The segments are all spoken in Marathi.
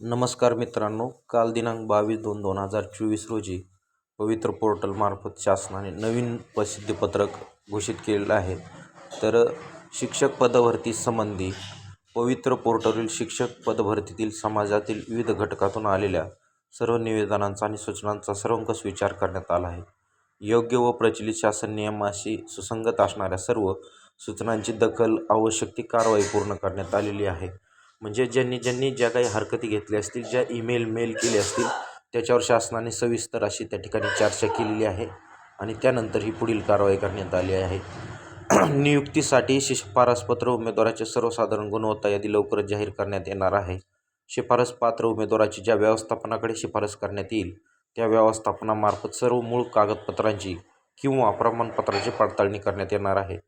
नमस्कार मित्रांनो काल दिनांक बावीस दोन दोन हजार चोवीस रोजी पवित्र पोर्टलमार्फत शासनाने नवीन प्रसिद्धीपत्रक घोषित केलेलं आहे. तर शिक्षक पदभरती संबंधी पवित्र पोर्टलवरील शिक्षक पदभरतीतील समाजातील विविध घटकातून आलेल्या सर्व निवेदनांचा आणि सूचनांचा सर्वंकष विचार करण्यात आला आहे. योग्य व प्रचलित शासन नियमाशी सुसंगत असणाऱ्या सर्व सूचनांची दखल आवश्यक ती कारवाई पूर्ण करण्यात आलेली आहे. म्हणजे ज्यांनी ज्यांनी ज्या काही हरकती घेतल्या असतील ज्या ईमेल मेल केले असतील त्याच्यावर शासनाने सविस्तर अशी त्या ठिकाणी चर्चा केलेली आहे आणि त्यानंतर ही पुढील कारवाई करण्यात आली आहे. नियुक्तीसाठी शिफारसपत्र उमेदवाराचे सर्वसाधारण गुणवत्ता यादी लवकरच जाहीर करण्यात येणार आहे. शिफारस पात्र उमेदवाराची ज्या व्यवस्थापनाकडे शिफारस करण्यात येईल त्या व्यवस्थापनामार्फत सर्व मूळ कागदपत्रांची किंवा प्रमाणपत्राची पडताळणी करण्यात येणार आहे.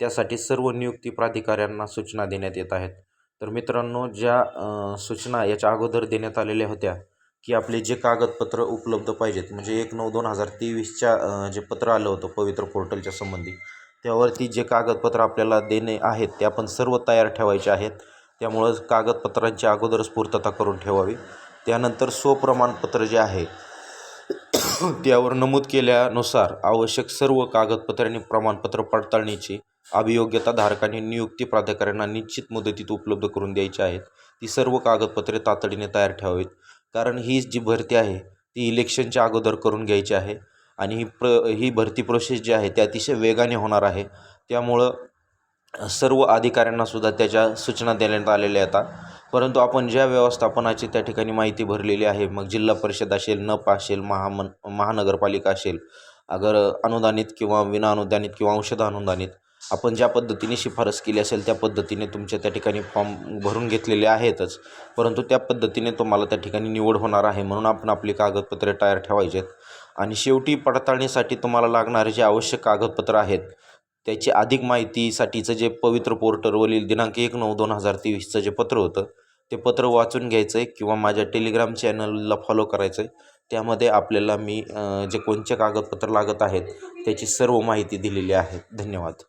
त्यासाठी सर्व नियुक्ती प्राधिकाऱ्यांना सूचना देण्यात येत आहेत. तर मित्रांनो ज्या सूचना याच्या अगोदर देण्यात आलेल्या होत्या की आपले जे कागदपत्र उपलब्ध पाहिजेत म्हणजे एक नऊ दोन हजार तेवीसच्या जे पत्र आलं होतं पवित्र पोर्टलच्या संबंधी त्यावरती जे कागदपत्र आपल्याला देणे आहेत ते आपण सर्व तयार ठेवायचे आहेत. त्यामुळं कागदपत्रांची अगोदरच पूर्तता करून ठेवावी. त्यानंतर स्वप्रमाणपत्र जे आहे त्यावर नमूद केल्यानुसार आवश्यक सर्व कागदपत्रे आणि प्रमाणपत्र पडताळणीची अभियोग्यता धारकांनी नियुक्ती प्राधिकरणांना निश्चित मुदतीत उपलब्ध करून द्यायची आहेत. ती सर्व कागदपत्रे तातडीने तयार ठेवावीत कारण ही जी भरती आहे ती इलेक्शनच्या अगोदर करून घ्यायची आहे आणि ही प्र ही भरती प्रोसेस जी आहे ती अतिशय वेगाने होणार आहे. त्यामुळं सर्व अधिकाऱ्यांनासुद्धा त्याच्या सूचना देण्यात आलेल्या आहेत. परंतु आपण ज्या व्यवस्थापनाची त्या ठिकाणी माहिती भरलेली आहे मग जिल्हा परिषद असेल नप असेल महामन महानगरपालिका असेल अगर अनुदानित किंवा विना अनुदानित किंवा औषध अनुदानित आपण ज्या पद्धतीने शिफारस केली असेल त्या पद्धतीने तुमच्या त्या ठिकाणी फॉर्म भरून घेतलेले आहेतच. परंतु त्या पद्धतीने तुम्हाला त्या ठिकाणी निवड होणार आहे म्हणून आपण आपली कागदपत्रे तयार ठेवायचे आहेत आणि शेवटी पडताळणीसाठी तुम्हाला लागणारे जे आवश्यक कागदपत्र आहेत त्याची अधिक माहितीसाठीचं जे पवित्र पोर्टलवरील दिनांक एक नऊ दोन हजार तेवीसचं जे पत्र होतं ते पत्र वाचून घ्यायचं आहे किंवा माझ्या टेलिग्राम चॅनलला फॉलो करायचं आहे त्यामध्ये आपल्याला मी जे कोणचे कागदपत्र लागत आहेत त्याची सर्व माहिती दिलेली आहे. धन्यवाद.